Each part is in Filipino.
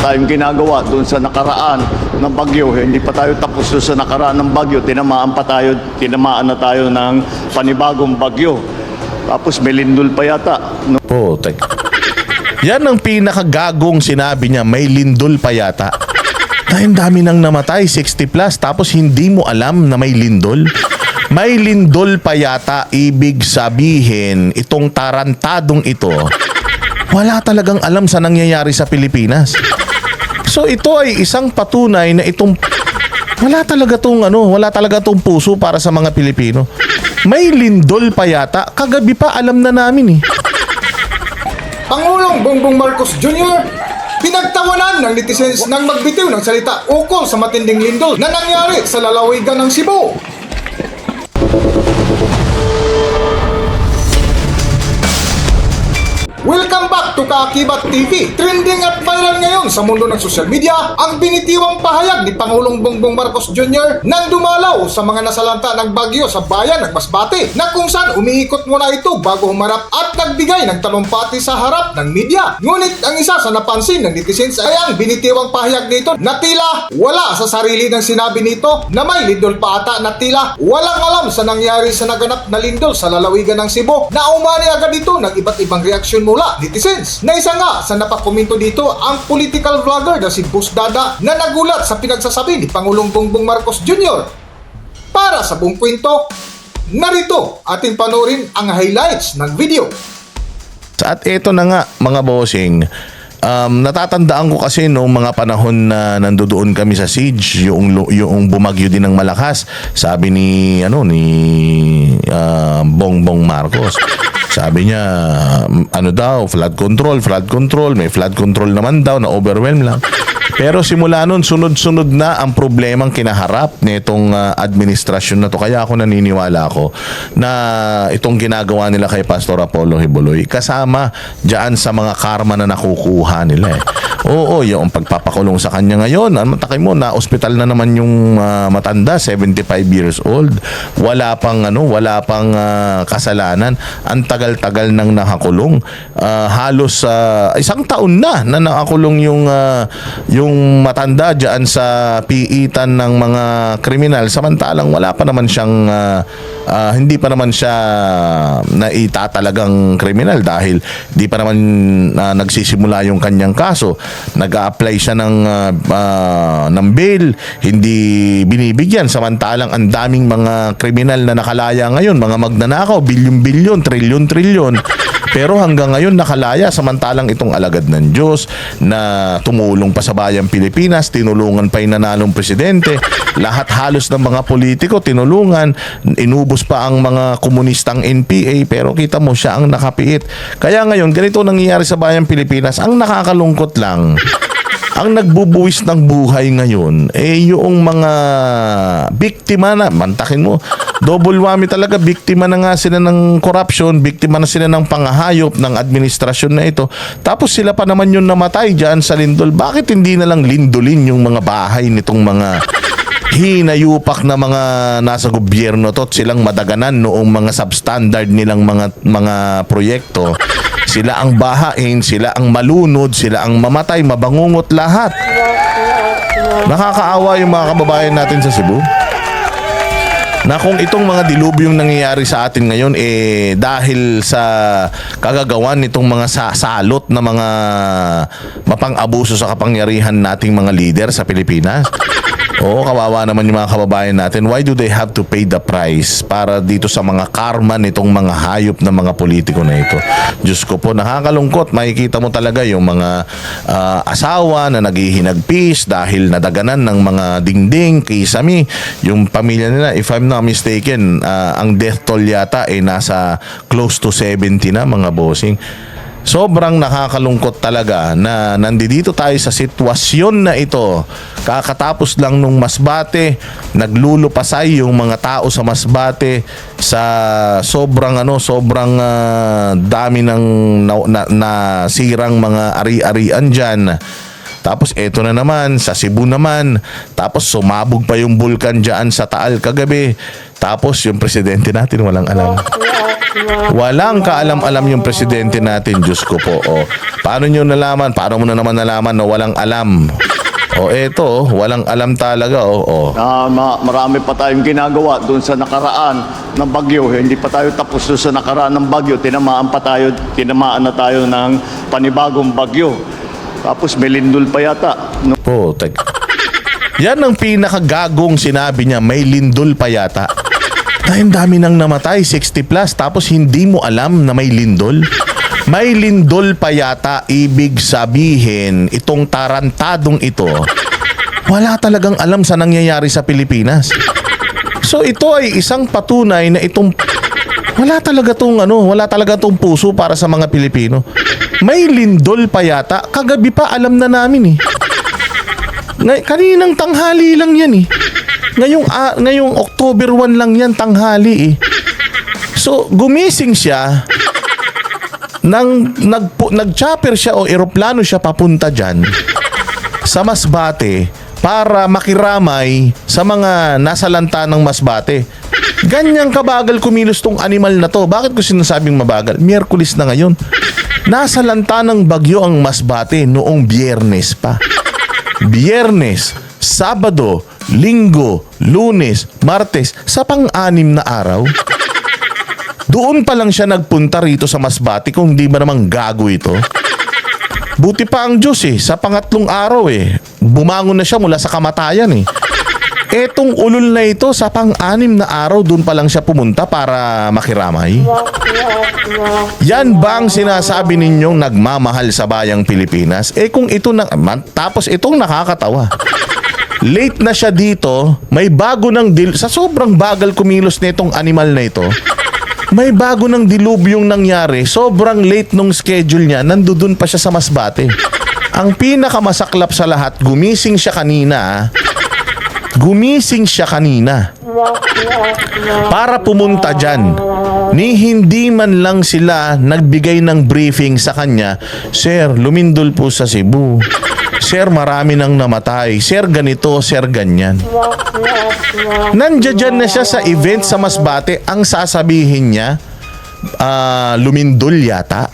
tayong ginagawa doon sa nakaraan ng bagyo. Hindi pa tayo tapos doon sa nakaraan ng bagyo. Tinamaan pa tayo, tinamaan na tayo ng panibagong bagyo. Tapos may lindol pa yata. No? Putek. Yan ang pinakagagong sinabi niya, may lindol pa yata. Dahil dami nang namatay, 60 plus, tapos hindi mo alam na may lindol. May lindol pa yata, ibig sabihin, itong tarantadong ito, wala talagang alam sa nangyayari sa Pilipinas. So ito ay isang patunay na itong wala talaga tong ano, wala talaga tong puso para sa mga Pilipino. May lindol pa yata, kagabi pa alam na namin eh. Pangulong Bongbong Marcos Jr. Pinagtawanan ng netizens nang magbitiw ng salita ukol sa matinding lindol na nangyari sa lalawigan ng Cebu. Welcome back to Kaakibat TV. Trending at viral ngayon sa mundo ng social media ang binitiwang pahayag ni Pangulong Bongbong Marcos Jr. nang dumalaw sa mga nasalanta ng bagyo sa bayan ng Masbate na kung saan umiikot muna ito bago humarap at nagbigay ng talumpati sa harap ng media. Ngunit ang isa sa napansin ng netizens ay ang binitiwang pahayag nito na tila wala sa sarili ng sinabi nito na may lindol pa ata na tila walang alam sa nangyari sa naganap na lindol sa lalawigan ng Cebu na umani agad ito ng iba't ibang reaksyon mula netizens. Na isa nga sa napakomento dito ang political vlogger na si Bus Dada na nagulat sa pinagsasabi ni Pangulong Bongbong Marcos Jr. Para sa buong kwento, narito ating panoorin ang highlights ng video. At eto na nga mga bossing, um, natatandaan ko kasi noong mga panahon na nandoon kami sa siege, yung, yung bumagyo din ng malakas, sabi ni, ano, ni ah, Bongbong Marcos. Sabi niya, ano daw, flood control, flood control, may flood control naman daw, na overwhelm lang. Pero simula nun, sunod-sunod na ang problemang kinaharap nitong ah, administrasyon na to. Kaya ako naniniwala ako na itong ginagawa nila kay Pastor Apollo Hibuloy kasama dyan sa mga karma na nakukuha nila eh. Oo, yung pagpapakulong sa kanya ngayon, ano takay mo, na ospital na naman yung ah, matanda, 75 years old. Wala pang ano, wala pang ah, kasalanan. Ang tagal-tagal nang nakakulong. Ah, halos ah, isang taon na na nakakulong yung ah, yung matanda diyan sa piitan ng mga kriminal. Samantalang wala pa naman siyang ah, ah, hindi pa naman siya naita talagang kriminal dahil di pa naman ah, nagsisimula yung kanyang kaso. Nag-a-apply siya ng ah, ah, ng bail. Hindi binibigyan. Samantalang ang daming mga kriminal na nakalaya ngayon mga magnanakaw bilyon-bilyon trilyon-trilyon pero hanggang ngayon nakalaya samantalang itong alagad ng Diyos na tumulong pa sa bayang Pilipinas, tinulungan pa yung nanalong presidente, lahat halos ng mga politiko tinulungan, inubos pa ang mga komunistang NPA pero kita mo siya ang nakapiit. Kaya ngayon ganito nangyayari sa bayang Pilipinas, ang nakakalungkot lang ang nagbubuwis ng buhay ngayon eh yung mga biktima na mantakin mo double whammy talaga. Biktima na nga sila ng corruption. Biktima na sila ng pangahayop ng administrasyon na ito. Tapos sila pa naman yung namatay dyan sa lindol. Bakit hindi na lang lindolin yung mga bahay nitong mga hinayupak na mga nasa gobyerno to silang madaganan noong mga substandard nilang mga mga proyekto? Sila ang bahain, sila ang malunod, sila ang mamatay, mabangungot lahat. Nakakaawa yung mga kababayan natin sa Cebu. Na kung itong mga dilubyong nangyayari sa atin ngayon eh dahil sa kagagawan nitong mga sa- salot na mga mapang-abuso sa kapangyarihan nating mga leader sa Pilipinas. Oo, kawawa naman yung mga kababayan natin. Why do they have to pay the price para dito sa mga karma nitong mga hayop na mga politiko na ito? Diyos ko po, nakakalungkot. Makikita mo talaga yung mga ah, asawa na naghihinagpis dahil nadaganan ng mga dingding, kisami. Yung pamilya nila, if I'm not mistaken, ah, ang death toll yata ay nasa close to 70 na mga bossing. Sobrang nakakalungkot talaga na nandito tayo sa sitwasyon na ito. Kakatapos lang nung Masbate, naglulupasay yung mga tao sa Masbate sa sobrang ano, sobrang ah, dami ng na, na, nasirang mga ari-arian diyan. Tapos eto na naman, sa Cebu naman. Tapos sumabog pa yung bulkan dyan sa Taal kagabi. Tapos yung presidente natin walang alam. Walang kaalam-alam yung presidente natin, Diyos ko po. O, paano nyo nalaman? Paano mo na naman nalaman na walang alam? O eto, oh, walang alam talaga. O, o. na ma- marami pa tayong ginagawa doon sa nakaraan ng bagyo. Hindi pa tayo tapos doon sa nakaraan ng bagyo. Tinamaan pa tayo, tinamaan na tayo ng panibagong bagyo. Tapos may lindol pa yata. No, Oh, tek. Yan ang pinakagagong sinabi niya, may lindol pa yata. Dahil dami nang namatay, 60 plus, tapos hindi mo alam na may lindol. May lindol pa yata, ibig sabihin, itong tarantadong ito, wala talagang alam sa nangyayari sa Pilipinas. So ito ay isang patunay na itong wala talaga tong ano, wala talaga tong puso para sa mga Pilipino. May lindol pa yata, kagabi pa alam na namin eh. Kaninang tanghali lang yan eh. Ngayong, ah, ngayong October 1 lang yan tanghali eh. So, gumising siya, nang nagpu, nag-chopper siya o eroplano siya papunta dyan sa Masbate para makiramay sa mga nasa lanta ng Masbate. Ganyang kabagal kumilos tong animal na to. Bakit ko sinasabing mabagal? Miyerkules na ngayon. Nasa lanta ng bagyo ang Masbate noong biyernes pa. Biyernes, Sabado, Linggo, Lunes, Martes, sa pang-anim na araw. Doon pa lang siya nagpunta rito sa Masbate kung di ba namang gago ito. Buti pa ang Diyos eh, sa pangatlong araw eh, bumangon na siya mula sa kamatayan eh. Etong ulol na ito sa pang-anim na araw doon pa lang siya pumunta para makiramay. Yan ba ang sinasabi ninyong nagmamahal sa bayang Pilipinas? Eh kung ito na, tapos itong nakakatawa. Late na siya dito, may bago ng dil sa sobrang bagal kumilos nitong animal na ito. May bago ng dilubyong nangyari, sobrang late nung schedule niya, nandudun pa siya sa Masbate. Ang pinakamasaklap sa lahat, gumising siya kanina. ah. Gumising siya kanina para pumunta dyan. Ni hindi man lang sila nagbigay ng briefing sa kanya, Sir, lumindol po sa Cebu. Sir, marami nang namatay. Sir, ganito, sir, ganyan. Nandiyan na siya sa event sa Masbate, ang sasabihin niya, ah, lumindol yata.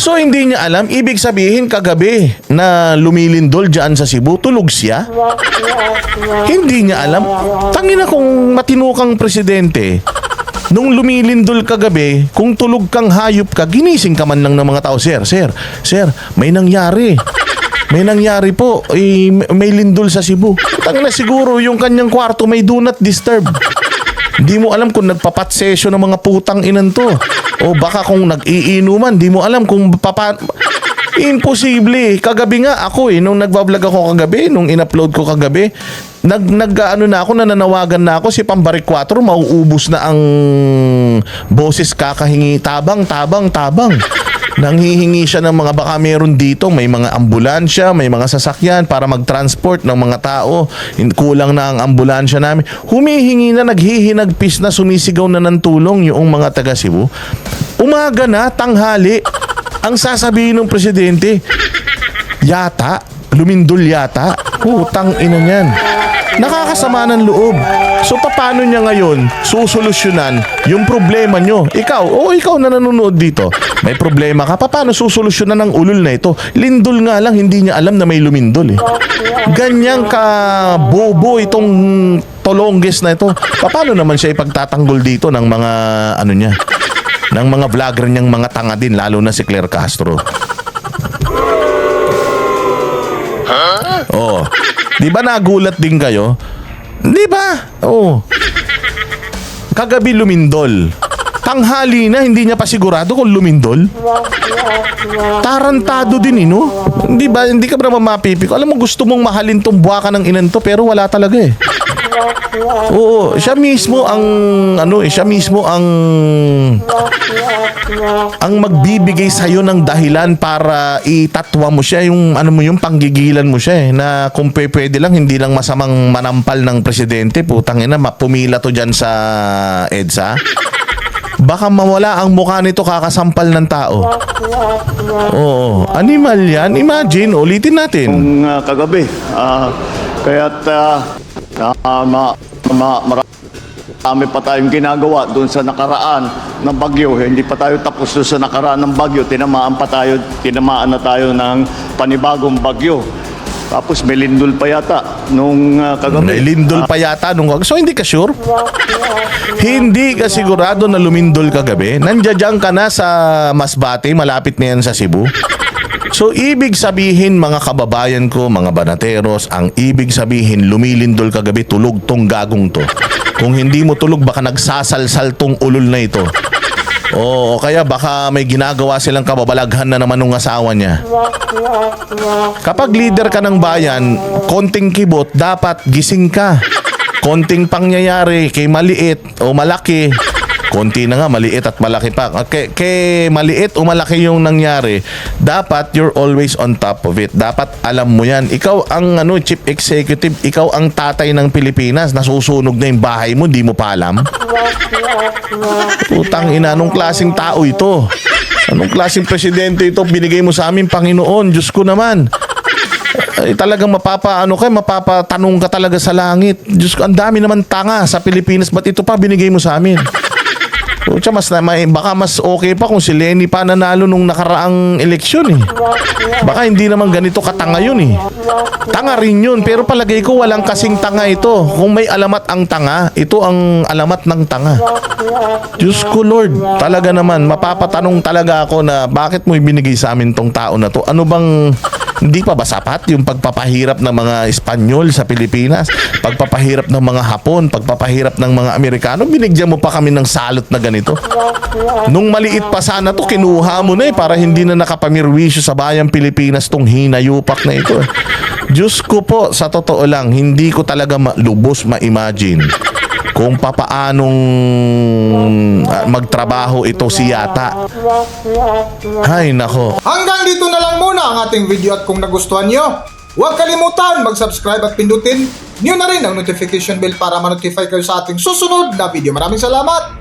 So hindi niya alam, ibig sabihin kagabi na lumilindol dyan sa Cebu, tulog siya? Hindi niya alam. Tangina kung matinukang presidente, nung lumilindol kagabi, kung tulog kang hayop ka, ginising ka man lang ng mga tao. Sir, sir, sir, may nangyari. May nangyari po. Eh, may lindol sa Cebu. Tangina siguro yung kanyang kwarto may do not disturb. Di mo alam kung nagpapat session ng mga putang inan to. O baka kung nag-iinuman, di mo alam kung papa... Imposible. Kagabi nga ako eh, nung nagbablog ako kagabi, nung in-upload ko kagabi, nag, nag ano na ako, nananawagan na ako si Pambarik 4, mauubos na ang boses kakahingi, tabang, tabang, tabang. Nanghihingi siya ng mga baka meron dito, may mga ambulansya, may mga sasakyan para mag-transport ng mga tao. Kulang na ang ambulansya namin. Humihingi na, naghihinagpis na, sumisigaw na ng tulong yung mga taga Cebu. Umaga na, tanghali, ang sasabihin ng presidente, yata, lumindol yata, utang ina niyan. Nakakasama ng loob. So paano niya ngayon susolusyonan yung problema nyo? Ikaw, o ikaw na nanonood dito, may problema ka, paano susolusyonan ang ulol na ito? Lindol nga lang, hindi niya alam na may lumindol eh. Ganyang ka bobo itong tolongges na ito. Paano naman siya ipagtatanggol dito ng mga ano niya? ng mga vlogger niyang mga tanga din, lalo na si Claire Castro. Oh. Di ba nagulat din kayo? Di ba? Oh. Kagabi lumindol. Tanghali na, hindi niya pa sigurado kung lumindol. Tarantado din, eh, no? Hindi ba, hindi ka ba naman mapipiko? Alam mo, gusto mong mahalin tong buwaka ng inan to, pero wala talaga eh. Oo, siya mismo ang ano eh, siya mismo ang ang magbibigay sa iyo ng dahilan para itatwa mo siya yung ano mo yung panggigilan mo siya eh na kung pwede lang hindi lang masamang manampal ng presidente putang ina pumila to diyan sa EDSA baka mawala ang mukha nito kakasampal ng tao. Oo, animal yan. Imagine, ulitin natin. Kung ah, kagabi. Ah, kaya't ah, ah, ma, ma, mara- Kami pa tayong ginagawa doon sa nakaraan ng bagyo. Hindi pa tayo tapos doon sa nakaraan ng bagyo. Tinamaan pa tayo, tinamaan na tayo ng panibagong bagyo. Tapos may lindol pa yata nung uh, kagabi. May lindol pa yata nung So hindi ka sure? hindi ka sigurado na lumindol kagabi? Nandiyan ka na sa Masbate, malapit na yan sa Cebu. So ibig sabihin mga kababayan ko, mga banateros, ang ibig sabihin lumilindol kagabi tulog tong gagong to. Kung hindi mo tulog baka nagsasalsal tong ulol na ito. Oo, o kaya baka may ginagawa silang kababalaghan na naman ng asawa niya. Kapag leader ka ng bayan, konting kibot, dapat gising ka. Konting pangyayari, kay maliit o malaki, konti na nga, maliit at malaki pa. Kay, kay maliit o malaki yung nangyari, dapat you're always on top of it. Dapat alam mo yan. Ikaw ang ano, chief executive, ikaw ang tatay ng Pilipinas. Nasusunog na yung bahay mo, di mo pa alam. Putang ina, anong klaseng tao ito? Anong klaseng presidente ito binigay mo sa amin, Panginoon? Diyos ko naman. Ay, talagang mapapa, ano kay, mapapatanong ka talaga sa langit. Diyos ko, ang dami naman tanga sa Pilipinas. Ba't ito pa binigay mo sa amin? Pucha, mas na, may, baka mas okay pa kung si Lenny pa nanalo nung nakaraang eleksyon eh. Baka hindi naman ganito katanga yun eh. Tanga rin yun, pero palagay ko walang kasing tanga ito. Kung may alamat ang tanga, ito ang alamat ng tanga. Diyos ko Lord, talaga naman, mapapatanong talaga ako na bakit mo ibinigay sa amin tong tao na to? Ano bang hindi pa ba sapat yung pagpapahirap ng mga Espanyol sa Pilipinas? Pagpapahirap ng mga Hapon, pagpapahirap ng mga Amerikano, binigyan mo pa kami ng salot na ganito. Nung maliit pa sana to, kinuha mo na eh para hindi na nakapamirwisyo sa bayang Pilipinas tong hinayupak na ito. eh. Diyos ko po, sa totoo lang, hindi ko talaga ma- lubos ma-imagine kung papaanong ah, magtrabaho ito si Yata. Ay, nako. Hanggang dito na lang muna ang ating video at kung nagustuhan nyo, huwag kalimutan mag-subscribe at pindutin nyo na rin ang notification bell para ma-notify kayo sa ating susunod na video. Maraming salamat!